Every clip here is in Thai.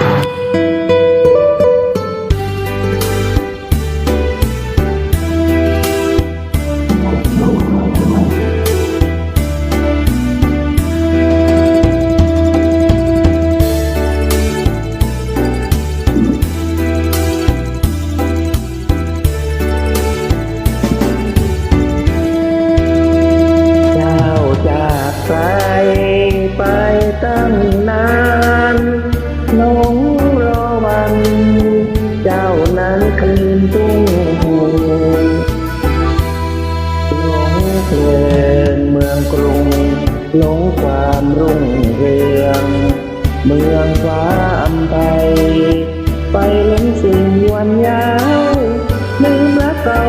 เหลงความรุ่งเรือง เมืองฟ้าอัมไพไปหลงสิ่งวันยาวลืมรักเก่า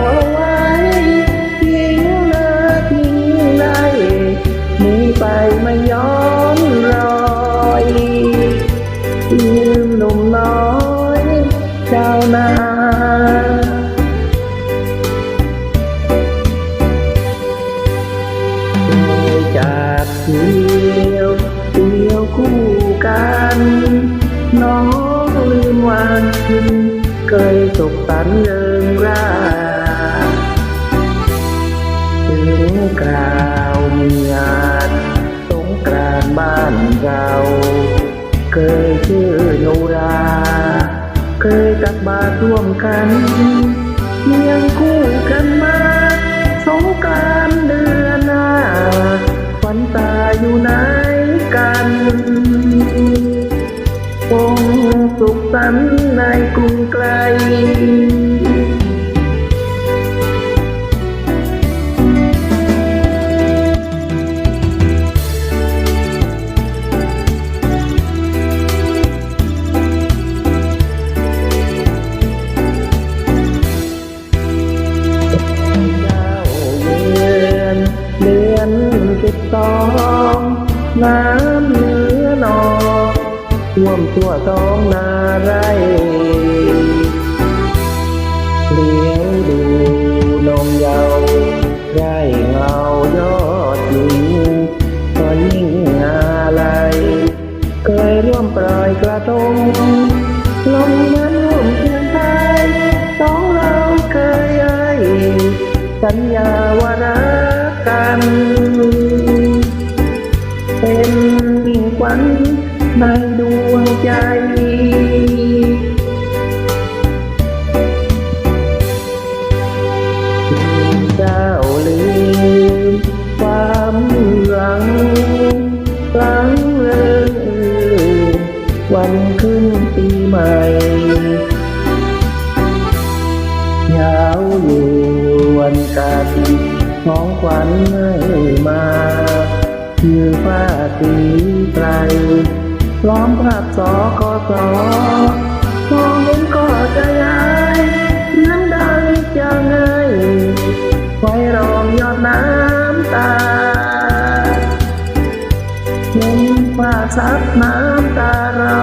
คู่กัน น้องลืมวันเคยตกสันเริงร่าถึงกราวมีงานสงกรานบ้านเรา เคยชื่อโนรา เคยตักบาตรร่วมกันเคียงคู่กันมาสงกราน บสองน้ำเหนือนองท่วมทั่วท้องนาไรเลี้ยวดูนมเยาวได้เงายอดหญิงก็ยิ่งอะไรเคยร่วมปล่อยกระทงลงนั้นร่วมเทียนไทยสองเราเคยเอ่ยสัญญาว่ารักกัน ในดวงใจ เจ้าลืมความหลังหลังเลิกวันขึ้นปีใหม่ยาวอยู่วันกันของขวัญไม่มา คือผ้าสีไตร ล้อมภาพสอกอสอมองเห็นก็ใจหายน้ำดาวเจ้าเงยไว้รองยอดน้ำตาเห็นว่าซับน้ำตาเรา